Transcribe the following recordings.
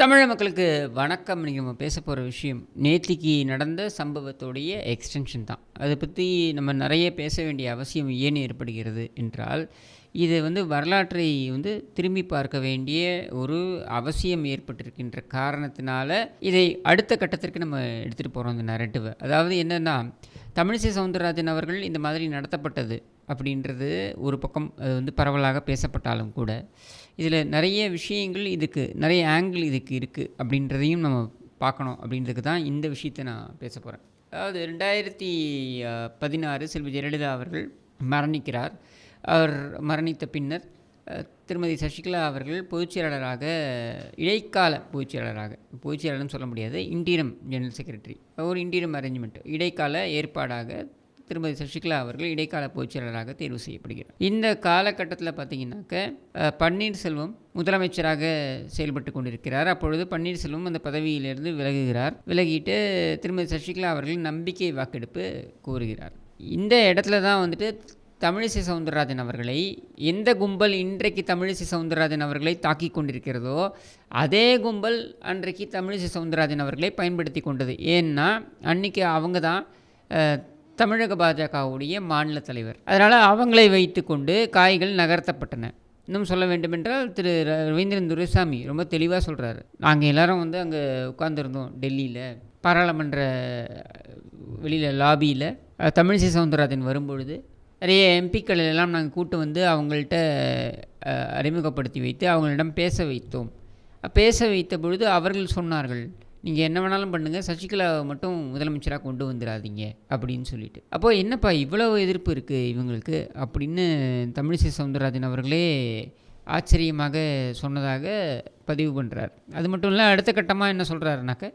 தமிழ மக்களுக்கு வணக்கம். இன்னைக்கு நம்ம பேச போகிற விஷயம் நேத்திக்கு நடந்த சம்பவத்தோடைய எக்ஸ்டென்ஷன் தான். அதை பற்றி நம்ம நிறைய பேச வேண்டிய அவசியம் ஏன் ஏற்படுகிறது என்றால் இது வந்து வரலாற்றை வந்து திரும்பி பார்க்க வேண்டிய ஒரு அவசியம் ஏற்பட்டிருக்கின்ற காரணத்தினால இதை அடுத்த கட்டத்திற்கு நம்ம எடுத்துகிட்டு போகிறோம் இந்த நரட்டிவை அதாவது என்னென்னா தமிழிசை சவுந்தரராஜன் அவர்கள் இந்த மாதிரி நடத்தப்பட்டது அப்படின்றது ஒரு பக்கம் அது வந்து பரவலாக பேசப்பட்டாலும் கூட இதில் நிறைய விஷயங்கள் இதுக்கு நிறைய ஆங்கிள் இதுக்கு இருக்குது அப்படின்றதையும் நம்ம பார்க்கணும் அப்படின்றதுக்கு தான் இந்த விஷயத்தை நான் பேச போகிறேன் அதாவது ரெண்டாயிரத்தி பதினாறு செல்வி ஜெயலலிதா அவர்கள் மரணிக்கிறார். அவர் மரணித்த பின்னர் திருமதி சசிகலா அவர்கள் பொதுச்செயலாளராக இடைக்கால பொதுச்செயலாளராக பொதுச்செயலாளர்னு சொல்ல முடியாது இன்டீரம் ஜெனரல் செக்ரட்டரி. ஒரு இன்டீரம் அரேஞ்ச்மெண்ட் இடைக்கால ஏற்பாடாக திருமதி சசிகலா அவர்கள் இடைக்கால பொதுச்செயலாளராக தேர்வு செய்யப்படுகிறார். இந்த காலகட்டத்தில் பார்த்தீங்கன்னாக்க பன்னீர்செல்வம் முதலமைச்சராக செயல்பட்டு கொண்டிருக்கிறார். அப்பொழுது பன்னீர்செல்வம் அந்த பதவியிலிருந்து விலகுகிறார். விலகிட்டு திருமதி சசிகலா அவர்கள் நம்பிக்கை வாக்கெடுப்பு கோருகிறார். இந்த இடத்துல தான் வந்துட்டு தமிழிசை சவுந்தரராஜன் அவர்களை எந்த கும்பல் இன்றைக்கு தமிழிசை சவுந்தரராஜன் அவர்களை தாக்கி கொண்டிருக்கிறதோ அதே கும்பல் அன்றைக்கு தமிழிசை சவுந்தரராஜன் அவர்களை பயன்படுத்தி கொண்டது. ஏன்னா அன்னைக்கு அவங்க தான் தமிழக பாஜகவுடைய மாநில தலைவர். அதனால் அவங்களை வைத்துக்கொண்டு காய்கள் நகர்த்தப்பட்டன. இன்னும் சொல்ல வேண்டுமென்றால் திரு ர- ரவீந்திரன் துரைசாமி ரொம்ப தெளிவாக சொல்கிறாரு நாங்கள் எல்லோரும் வந்து அங்கே உட்காந்துருந்தோம் டெல்லியில் பாராளுமன்ற வெளியில் லாபியில். தமிழிசை சவுந்தரராஜன் வரும்பொழுது நிறைய எம்பிக்கள் எல்லாம் நாங்கள் கூட்டு வந்து அவங்கள்ட்ட அறிமுகப்படுத்தி வைத்து அவங்களிடம் பேச வைத்தோம். பேச வைத்த பொழுது அவர்கள் சொன்னார்கள் நீங்கள் என்ன வேணாலும் பண்ணுங்கள் சசிகலாவை மட்டும் முதலமைச்சராக கொண்டு வந்துடாதீங்க அப்படின்னு சொல்லிட்டு. அப்போது என்னப்பா இவ்வளவு எதிர்ப்பு இருக்குது இவங்களுக்கு? அப்படின்னு தமிழிசை சவுந்தரராஜன் அவர்களே ஆச்சரியமாக சொன்னதாக பதிவு பண்ணுறார் அது மட்டும் இல்லை அடுத்த கட்டமாக என்ன சொல்கிறாருனாக்க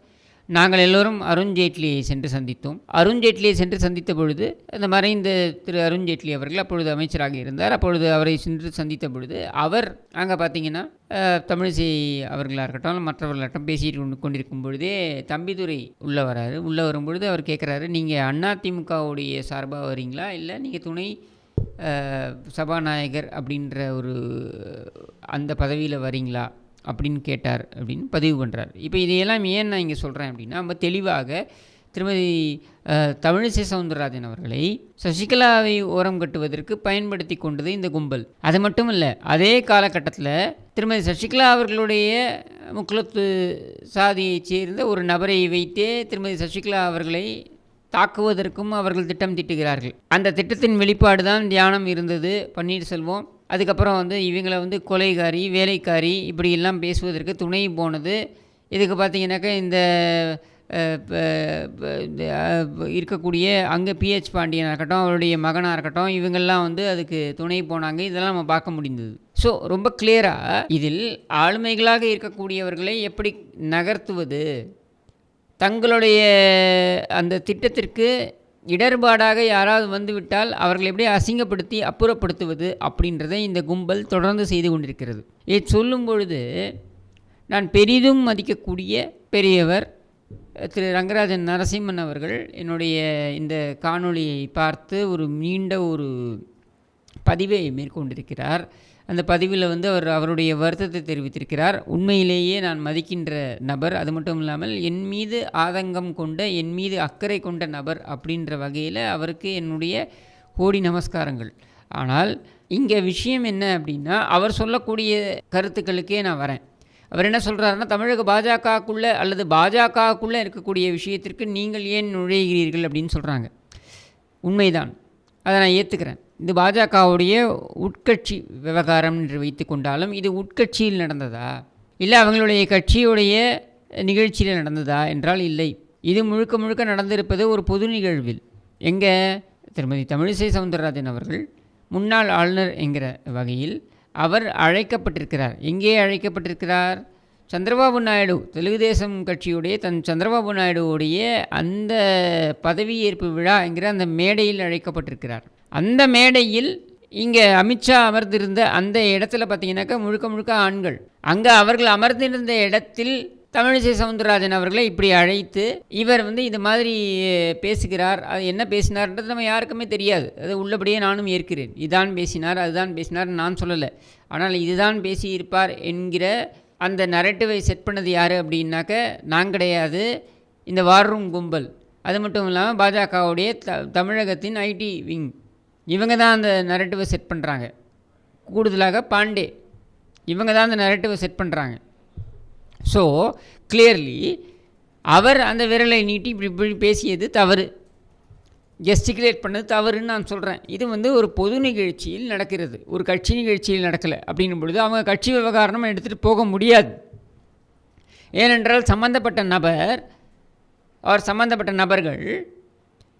நாங்கள் எல்லோரும் அருண்ஜேட்லியை சென்று சந்தித்தோம். அருண்ஜேட்லியை சென்று சந்தித்த பொழுது அந்த மறைந்த திரு அருண்ஜேட்லி அவர்கள் அப்பொழுது அமைச்சராக இருந்தார். அப்பொழுது அவரை சென்று சந்தித்த பொழுது அவர் அங்கே பார்த்தீங்கன்னா தமிழிசை அவர்களாக இருக்கட்டும் மற்றவர்களாகட்டும் பேசிட்டு கொண்டு கொண்டிருக்கும் பொழுதே தம்பிதுரை உள்ளே வராரு. உள்ளே வரும்பொழுது அவர் கேட்குறாரு நீங்கள் அதிமுகவுடைய சார்பாக வரீங்களா இல்லை நீங்கள் துணை சபாநாயகர் அப்படின்ற ஒரு அந்த பதவியில் வரீங்களா அப்படின்னு கேட்டார் அப்படின்னு பதிவு பண்ணுறார் இப்போ இதையெல்லாம் ஏன் நான் இங்கே சொல்கிறேன் அப்படின்னா நம்ம தெளிவாக திருமதி தமிழிசை சவுந்தரராஜன் அவர்களை சசிகலாவை ஓரம் கட்டுவதற்கு பயன்படுத்தி கொண்டது இந்த கும்பல். அது மட்டும் இல்லை அதே காலகட்டத்தில் திருமதி சசிகலா அவர்களுடைய முக்குலத்து சாதியைச் சேர்ந்த ஒரு நபரை வைத்தே திருமதி சசிகலா அவர்களை தாக்குவதற்கும் அவர்கள் திட்டம் திட்டுகிறார்கள். அந்த திட்டத்தின் வெளிப்பாடு தான் தியானம் இருந்தது. பன்னீர்செல்வம் அதுக்கப்புறம் வந்து இவங்களை வந்து கொலைகாரி வேலைக்காரி இப்படி எல்லாம் பேசுவதற்கு துணை போனது. இதுக்கு பார்த்தீங்கன்னாக்கா இந்த இருக்கக்கூடிய அங்கே பிஹெச் பாண்டியனாக இருக்கட்டும் அவருடைய மகனாக இருக்கட்டும் இவங்கெல்லாம் வந்து அதுக்கு துணை போனாங்க. இதெல்லாம் நம்ம பார்க்க முடிந்தது. ஸோ ரொம்ப கிளியராக இதில் ஆளுமைகளாக இருக்கக்கூடியவர்களை எப்படி நகர்த்துவது? தங்களுடைய அந்த திட்டத்திற்கு இடர்பாடாக யாராவது வந்துவிட்டால் அவர்களை எப்படி அசிங்கப்படுத்தி அப்புறப்படுத்துவது அப்படின்றதை இந்த கும்பல் தொடர்ந்து செய்து கொண்டிருக்கிறது. இதை சொல்லும் பொழுது நான் பெரிதும் மதிக்கக்கூடிய பெரியவர் திரு ரங்கராஜன் நரசிம்மன் அவர்கள் என்னுடைய இந்த காணொளியை பார்த்து ஒரு நீண்ட ஒரு பதிவை மேற்கொண்டிருக்கிறார். அந்த பதிவில் வந்து அவர் அவருடைய வருத்தத்தை தெரிவித்திருக்கிறார். உண்மையிலேயே நான் மதிக்கின்ற நபர் அது மட்டும் இல்லாமல் என் மீது ஆதங்கம் கொண்ட என் மீது அக்கறை கொண்ட நபர் அப்படின்ற வகையில் அவருக்கு என்னுடைய கோடி நமஸ்காரங்கள். ஆனால் இங்கே விஷயம் என்ன அப்படின்னா அவர் சொல்லக்கூடிய கருத்துக்களுக்கே நான் வரேன். அவர் என்ன சொல்கிறாருன்னா தமிழக பாஜகக்குள்ளே அல்லது பாஜகக்குள்ளே இருக்கக்கூடிய விஷயத்திற்கு நீங்கள் ஏன் நுழைகிறீர்கள்? அப்படின்னு சொல்கிறாங்க உண்மைதான். அதை நான் ஏற்றுக்கிறேன் இது பாஜகவுடைய உட்கட்சி விவகாரம் என்று வைத்து கொண்டாலும் இது உட்கட்சியில் நடந்ததா? இல்லை அவங்களுடைய கட்சியுடைய நிகழ்ச்சியில் நடந்ததா என்றால் இல்லை. இது முழுக்க முழுக்க நடந்திருப்பது ஒரு பொது நிகழ்வில். எங்கே திருமதி தமிழிசை சவுந்தரராஜன் அவர்கள் முன்னாள் ஆளுநர் என்கிற வகையில் அவர் அழைக்கப்பட்டிருக்கிறார். எங்கே அழைக்கப்பட்டிருக்கிறார்? சந்திரபாபு நாயுடு தெலுங்கு தேசம் கட்சியுடைய தன் சந்திரபாபு நாயுடுவுடைய அந்த பதவியேற்பு விழா என்கிற அந்த மேடையில் அழைக்கப்பட்டிருக்கிறார். அந்த மேடையில் இங்கே அமித்ஷா அமர்ந்திருந்த அந்த இடத்துல பார்த்தீங்கன்னாக்கா முழுக்க முழுக்க ஆண்கள். அங்கே அவர்கள் அமர்ந்திருந்த இடத்தில் தமிழிசை சவுந்தரராஜன் அவர்களை இப்படி அழைத்து இவர் வந்து இது மாதிரி பேசுகிறார். அது என்ன பேசினார்ன்றது நம்ம யாருக்குமே தெரியாது. அது உள்ளபடியே நானும் ஏற்கிறேன். இதான் பேசினார் அதுதான் பேசினார் நான் சொல்லலை. ஆனால் இதுதான் பேசியிருப்பார் என்கிற அந்த நரட்டிவை செட் பண்ணது யார் அப்படின்னாக்க நான் கிடையாது. இந்த வார்ரூம் கும்பல். அது மட்டும் இல்லாமல் பாஜகவுடைய த தமிழகத்தின் ஐடி விங் இவங்க தான் அந்த நரேட்டிவை செட் பண்ணுறாங்க கூடுதலாக பாண்டே இவங்க தான் அந்த நரேட்டிவை செட் பண்ணுறாங்க ஸோ கிளியர்லி அவர் அந்த விரலை நீட்டி இப்படி இப்படி பேசியது தவறு. கெஸ்டிகுலேட் பண்ணது தவறுன்னு நான் சொல்கிறேன் இது வந்து ஒரு பொது நிகழ்ச்சியில் நடக்கிறது. ஒரு கட்சி நிகழ்ச்சியில் நடக்கலை அப்படின்னும் பொழுது அவங்க கட்சி விவகாரம் எடுத்துகிட்டு போக முடியாது. ஏனென்றால் சம்பந்தப்பட்ட நபர் அவர் சம்பந்தப்பட்ட நபர்கள்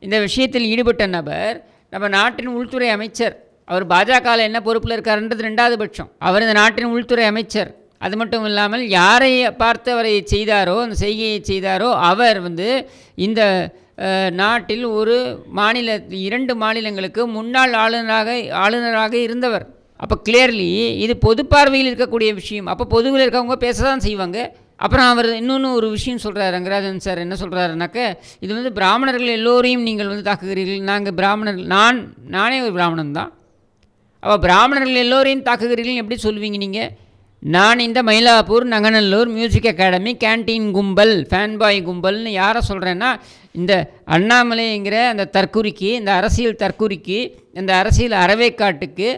இந்த விஷயத்தில் ஈடுபட்ட நபர் நம்ம நாட்டின் உள்துறை அமைச்சர் அவர் பாஜகவில் என்ன பொறுப்பில் இருக்காருன்றது ரெண்டாவது பட்சம். அவர் இந்த நாட்டின் உள்துறை அமைச்சர். அது மட்டும் இல்லாமல் யாரை பார்த்து அவரை செய்தாரோ அந்த செய்கையை செய்தாரோ அவர் வந்து இந்த நாட்டில் ஒரு மாநில இரண்டு மாநிலங்களுக்கு முன்னாள் ஆளுநராக ஆளுநராக இருந்தவர். அப்போ கிளியர்லி இது பொது பார்வையில் இருக்கக்கூடிய விஷயம். அப்போ பொதுவில் இருக்கவங்க பேச தான் செய்வாங்க. அப்புறம் அவர் இன்னொன்று ஒரு விஷயம் சொல்கிறார் ரங்கராஜன் சார் என்ன சொல்கிறாருனாக்க இது வந்து பிராமணர்கள் எல்லோரையும் நீங்கள் வந்து தாக்குகிறீர்கள். நாங்கள் பிராமணர்கள் நான் நானே ஒரு பிராமணன் தான். அப்போ பிராமணர்கள் எல்லோரையும் தாக்குகிறீர்கள் எப்படி சொல்லுவீங்க நீங்கள் நான் இந்த Mylapore Nanganallur music academy canteen கும்பல் ஃபேன்பாய் கும்பல்னு யாரை சொல்கிறேன்னா இந்த அண்ணாமலைங்கிற அந்த தற்குறிக்கு இந்த அரசியல் தற்குறிக்கு இந்த அரசியல் அறவைக்காட்டுக்கு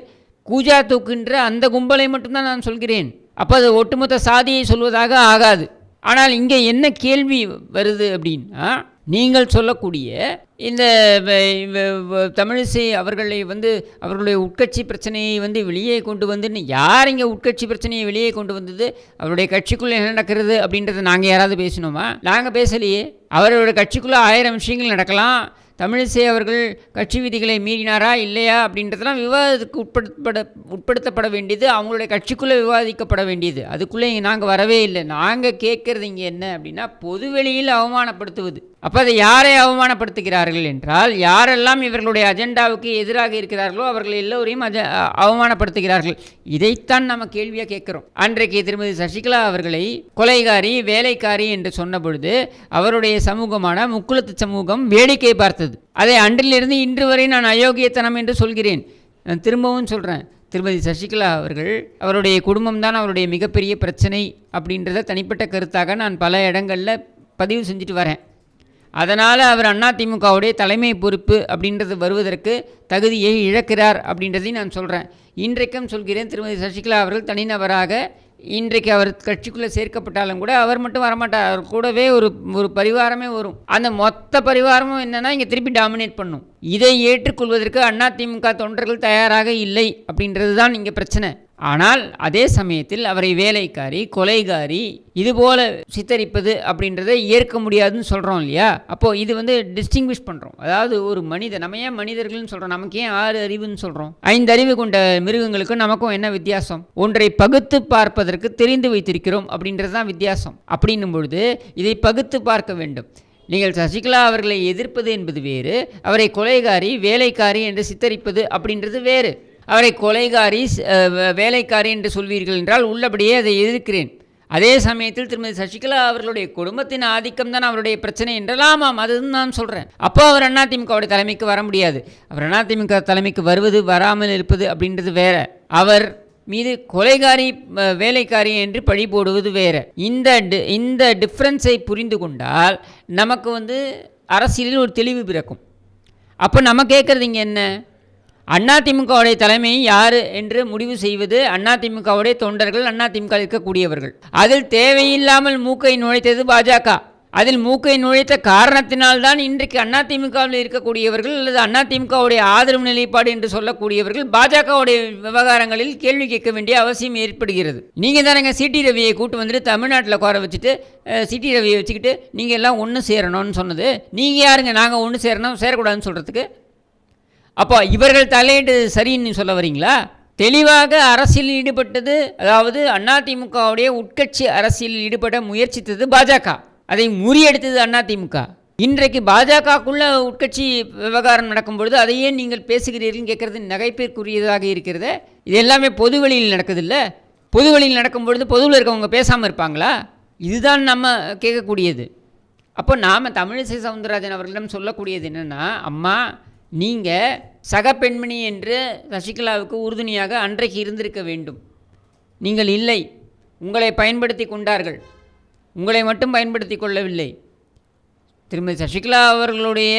கூஜா தூக்குன்ற அந்த கும்பலை மட்டும்தான் நான் சொல்கிறேன். அப்போ அது ஒட்டுமொத்த சாதியை சொல்வதாக ஆகாது. ஆனால் இங்கே என்ன கேள்வி வருது அப்படின்னா நீங்கள் சொல்லக்கூடிய இந்த வ- தமிழிசை அவர்களை வந்து அவர்களுடைய உட்கட்சி பிரச்சனையை வந்து வெளியே கொண்டு வந்துன்னு யார் இங்கே உட்கட்சி பிரச்சனையை வெளியே கொண்டு வந்தது? அவருடைய கட்சிக்குள்ளே என்ன நடக்கிறது அப்படின்றத நாங்கள் யாராவது பேசினோமா? நாங்கள் பேசலையே. அவரோட கட்சிக்குள்ளே ஆயிரம் விஷயங்கள் நடக்கலாம். தமிழிசை அவர்கள் கட்சி விதிகளை மீறினாரா இல்லையா அப்படின்றதெல்லாம் விவாதத்துக்கு உட்படுத்தப்பட உட்படுத்தப்பட வேண்டியது அவங்களுடைய கட்சிக்குள்ளே விவாதிக்கப்பட வேண்டியது. அதுக்குள்ளே இங்கே நாங்கள் வரவே இல்லை. நாங்கள் கேட்குறது இங்கே என்ன அப்படின்னா பொதுவெளியில் அவமானப்படுத்துவது. அப்போ அதை யாரை அவமானப்படுத்துகிறார்கள் என்றால் யாரெல்லாம் இவர்களுடைய அஜெண்டாவுக்கு எதிராக இருக்கிறார்களோ அவர்கள் எல்லோரையும் அஜ அவமானப்படுத்துகிறார்கள். இதைத்தான் நம்ம கேள்வியாக கேட்குறோம். அன்றைக்கு திருமதி சசிகலா அவர்களை கொலைகாரி வேலைக்காரி என்று சொன்ன பொழுது அவருடைய சமூகமான முக்குளத்து சமூகம் வேடிக்கை பார்த்தது. அதை அன்றிலிருந்து இன்று வரை நான் அயோக்கியத்தனம் என்று சொல்கிறேன். நான் திரும்பவும் சொல்கிறேன் திருமதி சசிகலா அவர்கள் அவருடைய குடும்பம் தான் அவருடைய மிகப்பெரிய பிரச்சனை அப்படின்றத தனிப்பட்ட கருத்தாக நான் பல இடங்களில் பதிவு செஞ்சுட்டு வரேன். அதனால் அவர் அதிமுகவுடைய தலைமை பொறுப்பு அப்படின்றது வருவதற்கு தகுதியை இழக்கிறார் அப்படின்றதையும் நான் சொல்கிறேன் இன்றைக்கும் சொல்கிறேன் திருமதி சசிகலா அவர்கள் தனிநபராக இன்றைக்கு அவர் கட்சிக்குள்ளே சேர்க்கப்பட்டாலும் கூட அவர் மட்டும் வரமாட்டார். அவர் கூடவே ஒரு ஒரு பரிவாரமே வரும். அந்த மொத்த பரிவாரமும் என்னென்னா இங்கே திருப்பி டாமினேட் பண்ணும். இதை ஏற்றுக்கொள்வதற்கு அதிமுக தொண்டர்கள் தயாராக இல்லை அப்படின்றது தான் இங்கே பிரச்சனை. ஆனால் அதே சமயத்தில் அவரை வேலைக்காரி கொலைகாரி இதுபோல சித்தரிப்பது அப்படின்றத ஏற்க முடியாதுன்னு சொல்கிறோம் இல்லையா? அப்போது இது வந்து டிஸ்டிங்விஷ் பண்ணுறோம் அதாவது ஒரு மனிதன் நம்ம ஏன் மனிதர்கள்னு சொல்கிறோம் நமக்கு ஏன் ஆறு அறிவுன்னு சொல்கிறோம் ஐந்து அறிவு கொண்ட மிருகங்களுக்கும் நமக்கும் என்ன வித்தியாசம்? ஒன்றை பகுத்து பார்ப்பதற்கு தெரிந்து வைத்திருக்கிறோம் அப்படின்றது தான் வித்தியாசம். அப்படின்னும் பொழுது இதை பகுத்து பார்க்க வேண்டும். நீங்கள் சசிகலா அவர்களை எதிர்ப்பது என்பது வேறு அவரை கொலைகாரி வேலைக்காரி என்று சித்தரிப்பது அப்படின்றது வேறு. அவரை கொலைகாரி வே- வேலைக்காரி என்று சொல்வீர்கள் என்றால் உள்ளபடியே அதை எதிர்க்கிறேன். அதே சமயத்தில் திருமதி சசிகலா அவர்களுடைய குடும்பத்தின் ஆதிக்கம் தான் அவருடைய பிரச்சனை என்றால் ஆமாம் அதுன்னு நான் சொல்கிறேன் அப்போ அவர் அதிமுகவுடைய தலைமைக்கு வர முடியாது. அவர் அதிமுக தலைமைக்கு வருவது வராமல் இருப்பது அப்படின்றது வேற. அவர் மீது கொலைகாரி வேலைக்காரி என்று பழி போடுவது வேற. இந்த இந்த டிஃப்ரென்ஸை புரிந்து கொண்டால் நமக்கு வந்து அரசியலில் ஒரு தெளிவு பிறக்கும். அப்போ நம்ம கேட்குறது இங்கே என்ன? அதிமுகவுடைய தலைமை யார் என்று முடிவு செய்வது அதிமுகவுடைய தொண்டர்கள் அதிமுக இருக்கக்கூடியவர்கள். அதில் தேவையில்லாமல் மூக்கை நுழைத்தது பாஜக. அதில் மூக்கை நுழைத்த காரணத்தினால்தான் இன்றைக்கு அதிமுகவில் இருக்கக்கூடியவர்கள் அல்லது அதிமுகவுடைய ஆதரவு நிலைப்பாடு என்று சொல்லக்கூடியவர்கள் பாஜகவுடைய விவகாரங்களில் கேள்வி கேட்க வேண்டிய அவசியம் ஏற்படுகிறது. நீங்கள் தானேங்க சிடி ரவியை கூட்டு வந்துட்டு தமிழ்நாட்டில் குறை வச்சுட்டு சிடி ரவியை வச்சுக்கிட்டு நீங்கள் எல்லாம் ஒன்று சேரணும்னு சொன்னது. நீங்கள் யாருங்க? நாங்கள் ஒன்று சேரணும் சேரக்கூடாதுன்னு சொல்கிறதுக்கு அப்போ இவர்கள் தலையிட்டது சரின்னு சொல்ல வரீங்களா? தெளிவாக அரசியலில் ஈடுபட்டது அதாவது அதிமுகவுடைய உட்கட்சி அரசியலில் ஈடுபட முயற்சித்தது பாஜக. அதை முறியடித்தது அதிமுக இன்றைக்கு பாஜகக்குள்ள உட்கட்சி விவகாரம் நடக்கும் பொழுது அதையே நீங்கள் பேசுகிறீர்கள் கேட்கறது நகைப்பிற்குரியதாக இருக்கிறது. இது எல்லாமே பொது வெளியில் நடக்குதுல்ல. பொது வெளியில் நடக்கும் பொழுது பொதுவில் இருக்கவங்க பேசாமல் இருப்பாங்களா? இதுதான் நம்ம கேட்கக்கூடியது. அப்போ நாம் தமிழிசை சவுந்தரராஜன் அவர்களிடம் சொல்லக்கூடியது என்னென்னா அம்மா நீங்கள் சக பெண்மணி என்று சசிகலாவுக்கு உறுதுணையாக அன்றைக்கு இருந்திருக்க வேண்டும். நீங்கள் இல்லை. உங்களை பயன்படுத்தி கொண்டார்கள். உங்களை மட்டும் பயன்படுத்தி கொள்ளவில்லை. திருமதி சசிகலா அவர்களுடைய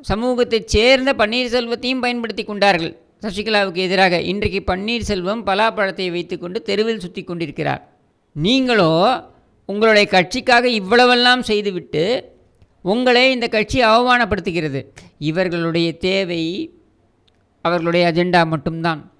சமூகத்தைச் சேர்ந்த பன்னீர்செல்வத்தையும் பயன்படுத்தி கொண்டார்கள். சசிகலாவுக்கு எதிராக இன்றைக்கு பன்னீர்செல்வம் பலாப்பழத்தை வைத்துக்கொண்டு தெருவில் சுற்றி கொண்டிருக்கிறார். நீங்களோ உங்களுடைய கட்சிக்காக இவ்வளவெல்லாம் செய்துவிட்டு உங்களை இந்த கட்சி அவமானப்படுத்துகிறது. இவர்களுடைய தேவை அவர்களுடைய அஜெண்டா மட்டும்தான்.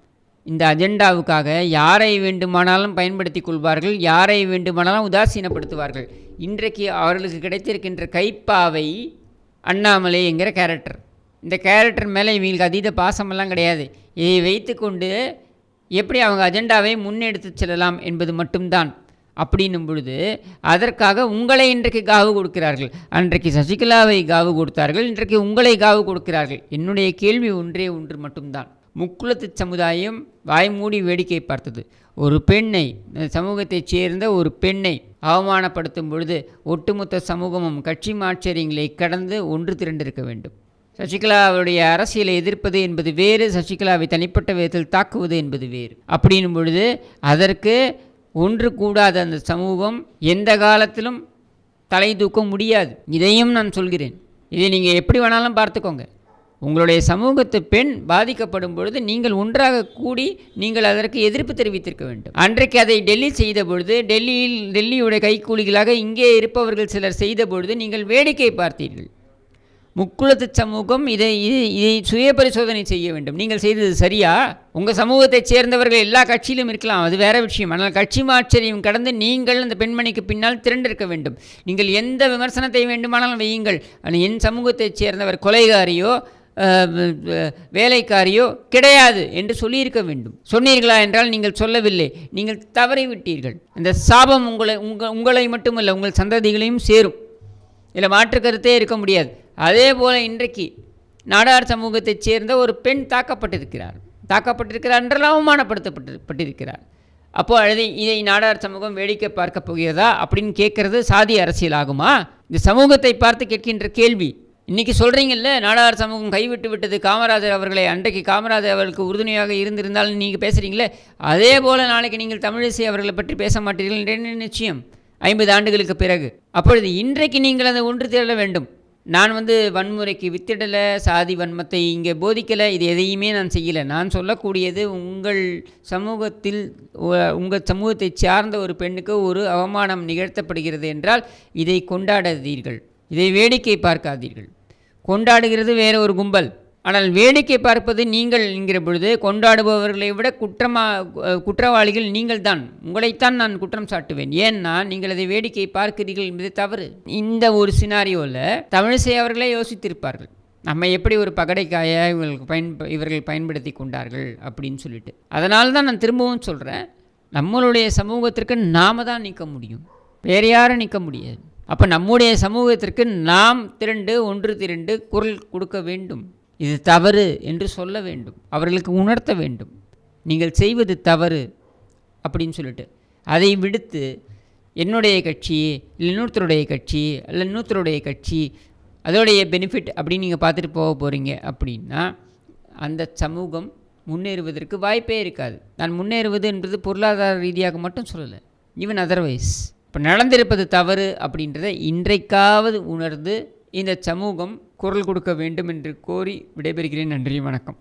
இந்த அஜெண்டாவுக்காக யாரை வேண்டுமானாலும் பயன்படுத்தி கொள்வார்கள் யாரை வேண்டுமானாலும் உதாசீனப்படுத்துவார்கள். இன்றைக்கு அவர்களுக்கு கிடைத்திருக்கின்ற கைப்பாவை அண்ணாமலை என்கிற கேரக்டர் இந்த கேரக்டர் மேலே இவங்களுக்கு அதீத பாசமெல்லாம் கிடையாது. இதை வைத்துக்கொண்டு எப்படி அவங்க அஜெண்டாவை முன்னெடுத்து செல்லலாம் என்பது மட்டும்தான். அப்படின்னும் பொழுது அதற்காக உங்களை இன்றைக்கு காவு கொடுக்கிறார்கள். அன்றைக்கு சசிகலாவை காவு கொடுத்தார்கள் இன்றைக்கு உங்களை காவு கொடுக்கிறார்கள். என்னுடைய கேள்வி ஒன்றே ஒன்று மட்டும்தான். முக்குளத்து சமுதாயம் வாய்மூடி வேடிக்கை பார்த்தது. ஒரு பெண்ணை சமூகத்தைச் சேர்ந்த ஒரு பெண்ணை அவமானப்படுத்தும் பொழுது ஒட்டுமொத்த சமூகமும் கட்சி மாச்சரியங்களை கடந்து ஒன்று திரண்டிருக்க வேண்டும். சசிகலா அவருடைய அரசியலை எதிர்ப்பது என்பது வேறு சசிகலாவை தனிப்பட்ட விதத்தில் தாக்குவது என்பது வேறு. அப்படின்னும் பொழுது அதற்கு ஒன்று கூடாத அந்த சமூகம் எந்த காலத்திலும் தலை தூக்க முடியாது. இதையும் நான் சொல்கிறேன். இதை நீங்கள் எப்படி வேணாலும் பார்த்துக்கோங்க. உங்களுடைய சமூகத்து பெண் பாதிக்கப்படும் பொழுது நீங்கள் ஒன்றாக கூடி நீங்கள் அதற்கு எதிர்ப்பு தெரிவித்திருக்க வேண்டும். அன்றைக்கு அதை டெல்லி செய்த பொழுது டெல்லியில் டெல்லியுடைய கைக்கூலிகளாக இங்கே இருப்பவர்கள் சிலர் செய்த பொழுது நீங்கள் வேடிக்கை பார்த்தீர்கள். முக்குளத்து சமூகம் இதை இது இதை சுய பரிசோதனை செய்ய வேண்டும். நீங்கள் செய்தது சரியா? உங்கள் சமூகத்தைச் சேர்ந்தவர்கள் எல்லா கட்சியிலும் இருக்கலாம். அது வேற விஷயம். ஆனால் கட்சி மாச்சரியம் கடந்து நீங்கள் அந்த பெண்மணிக்கு பின்னால் திரண்டிருக்க வேண்டும். நீங்கள் எந்த விமர்சனத்தை வேண்டுமானாலும் வையுங்கள். ஆனால் என் சமூகத்தைச் சேர்ந்தவர் கொலைகாரியோ வேலைக்காரியோ கிடையாது என்று சொல்லியிருக்க வேண்டும். சொன்னீர்களா என்றால் நீங்கள் சொல்லவில்லை. நீங்கள் தவறிவிட்டீர்கள். இந்த சாபம் உங்களை உங்கள் உங்களை மட்டுமல்ல உங்கள் சந்ததிகளையும் சேரும். இதில் மாற்று கருத்தே இருக்க முடியாது. அதே போல் இன்றைக்கு நாடார் சமூகத்தைச் சேர்ந்த ஒரு பெண் தாக்கப்பட்டிருக்கிறார். தாக்கப்பட்டிருக்கிறார் என்றால் அவமானப்படுத்தப்பட்டு பட்டிருக்கிறார் அப்போ அழுதை இதை நாடார் சமூகம் வேடிக்கை பார்க்க போகிறதா அப்படின்னு கேட்குறது சாதி அரசியல் ஆகுமா? இந்த சமூகத்தை பார்த்து கேட்கின்ற கேள்வி. இன்றைக்கி சொல்கிறீங்கல்ல நாடார் சமூகம் கைவிட்டு விட்டது காமராஜர் அவர்களை அன்றைக்கு காமராஜர் அவர்களுக்கு உறுதுணையாக இருந்திருந்தாலும் நீங்கள் பேசுகிறீங்களே அதே போல் நாளைக்கு நீங்கள் தமிழிசை அவர்களை பற்றி பேச மாட்டீர்கள் என்று நிச்சயம்? ஐம்பது ஆண்டுகளுக்கு பிறகு. அப்பொழுது இன்றைக்கு நீங்கள் அதை ஒன்று தேட வேண்டும். நான் வந்து வன்முறைக்கு வித்திடலை சாதி வன்மத்தை இங்கே போதிக்கலை இது எதையுமே நான் செய்யலை. நான் சொல்லக்கூடியது உங்கள் சமூகத்தில் உங்கள் சமூகத்தை சார்ந்த ஒரு பெண்ணுக்கு ஒரு அவமானம் நிகழ்த்தப்படுகிறது என்றால் இதை கொண்டாடாதீர்கள். இதை வேடிக்கை பார்க்காதீர்கள். கொண்டாடுகிறது வேற ஒரு கும்பல். ஆனால் வேடிக்கை பார்ப்பது நீங்கள் என்கிற பொழுது கொண்டாடுபவர்களை விட குற்றமா குற்றவாளிகள் நீங்கள் தான் உங்களைத்தான் நான் குற்றம் சாட்டுவேன். ஏன்னா நீங்கள் அதை வேடிக்கை பார்க்கிறீர்கள் என்பது தவறு. இந்த ஒரு சினாரியோவில் தமிழிசை அவர்களே யோசித்திருப்பார்கள். நம்ம எப்படி ஒரு பகடைக்காயை இவர்களுக்கு பயன் இவர்கள் பயன்படுத்தி கொண்டார்கள் அப்படின்னு சொல்லிட்டு. அதனால தான் நான் திரும்பவும் சொல்கிறேன் நம்மளுடைய சமூகத்திற்கு நாம தான் நிற்க முடியும். வேறு யாரும் நிற்க முடியாது. அப்போ நம்முடைய சமூகத்திற்கு நாம் திரண்டு ஒன்று திரண்டு குரல் கொடுக்க வேண்டும். இது தவறு என்று சொல்ல வேண்டும். அவர்களுக்கு உணர்த்த வேண்டும். நீங்கள் செய்வது தவறு அப்படின்னு சொல்லிட்டு. அதை விடுத்து என்னுடைய கட்சி இல்லை இன்னொருத்தருடைய கட்சி இல்லை இன்னொருத்தருடைய கட்சி அதோடைய பெனிஃபிட் அப்படின்னு நீங்கள் பார்த்துட்டு போக போகிறீங்க அப்படின்னா அந்த சமூகம் முன்னேறுவதற்கு வாய்ப்பே இருக்காது. நான் முன்னேறுவது என்பது பொருளாதார ரீதியாக மட்டும் சொல்லலை. ஈவன் அதர்வைஸ் இப்போ நடந்திருப்பது தவறு அப்படின்றத இன்றைக்காவது உணர்ந்து இந்த சமூகம் குரல் கொடுக்க வேண்டும் என்று கோரி விடைபெறுகிறேன். நன்றி வணக்கம்.